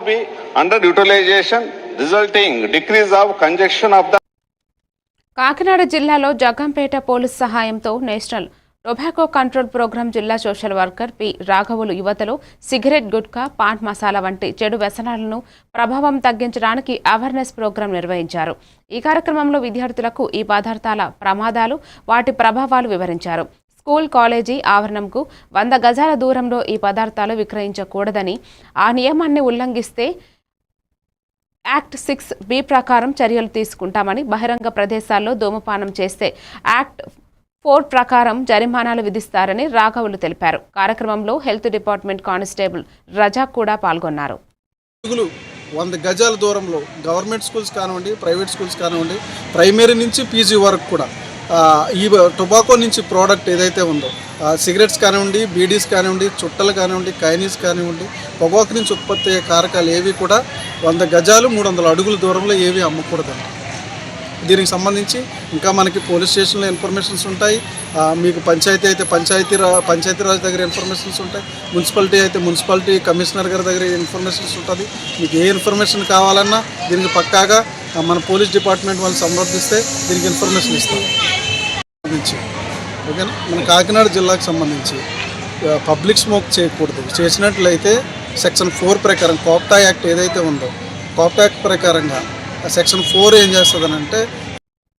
be underutilization resulting decrease of congestion of the Kakinada జిల్లాలో Jaggampeta police సహాయంతో national tobacco control programme జిల్లా social worker P రాఘవులు యువతలో cigarette gutka pan masala వంటి చెడు వ్యసనాలను ప్రభావం తగ్గించడానికి అవేర్నెస్ ప్రోగ్రాం నిర్వహించారు. ఈ కార్యక్రమంలో విద్యార్థులకు ఈ పదార్థాల ప్రమాదాలు వాటి ప్రభావాలు వివరించారు. స్కూల్ కాలేజీ ఆవరణంకు వంద గజాల దూరంలో ఈ పదార్థాలు విక్రయించకూడదని ఆ నియమాన్ని ఉల్లంఘిస్తే యాక్ట్ సిక్స్ బి ప్రకారం చర్యలు తీసుకుంటామని బహిరంగ ప్రదేశాల్లో ధూమపానం చేస్తే యాక్ట్ ఫోర్ ప్రకారం జరిమానాలు విధిస్తారని రాఘవులు తెలిపారు. కార్యక్రమంలో హెల్త్ డిపార్ట్మెంట్ కానిస్టేబుల్ రజా కూడా పాల్గొన్నారు. వంద గజాల దూరంలో గవర్నమెంట్ స్కూల్స్ కానివ్వండి ప్రైవేట్ స్కూల్స్ కానివ్వండి ప్రైమరీ నుంచి పీజీ వరకు కూడా ఈ టొబాకో నుంచి ప్రోడక్ట్ ఏదైతే ఉందో సిగరెట్స్ కానివ్వండి బీడీస్ కానివ్వండి చుట్టలు కానివ్వండి కైనీస్ కానివ్వండి పొగాకు నుంచి ఉత్పత్తి అయ్యే కారకాలు ఏవి కూడా వంద గజాలు మూడు వందల అడుగుల దూరంలో ఏవి అమ్మకూడదండి దీనికి సంబంధించి ఇంకా మనకి పోలీస్ స్టేషన్లో ఇన్ఫర్మేషన్స్ ఉంటాయి. మీకు పంచాయతీ అయితే పంచాయతీ రా- పంచాయతీరాజ్ దగ్గర ఇన్ఫర్మేషన్స్ ఉంటాయి. మున్సిపాలిటీ అయితే మున్సిపాలిటీ కమిషనర్ గారి దగ్గర ఇన్ఫర్మేషన్స్ ఉంటుంది. మీకు ఏ ఇన్ఫర్మేషన్ కావాలన్నా దీనికి పక్కాగా మన పోలీస్ డిపార్ట్మెంట్ వాళ్ళు సంప్రదిస్తే దీనికి ఇన్ఫర్మేషన్ ఇస్తాం. సంబంధించి. ఓకేనా? మన కాకినాడ జిల్లాకు సంబంధించి పబ్లిక్ స్మోక్ చేయకూడదు. చేసినట్లయితే సెక్షన్ ఫోర్ ప్రకారం కోప్టా యాక్ట్ ఏదైతే ఉందో కోప్టా యాక్ట్ ప్రకారంగా ఆ సెక్షన్ ఫోర్ ఏం చేస్తుందనంటే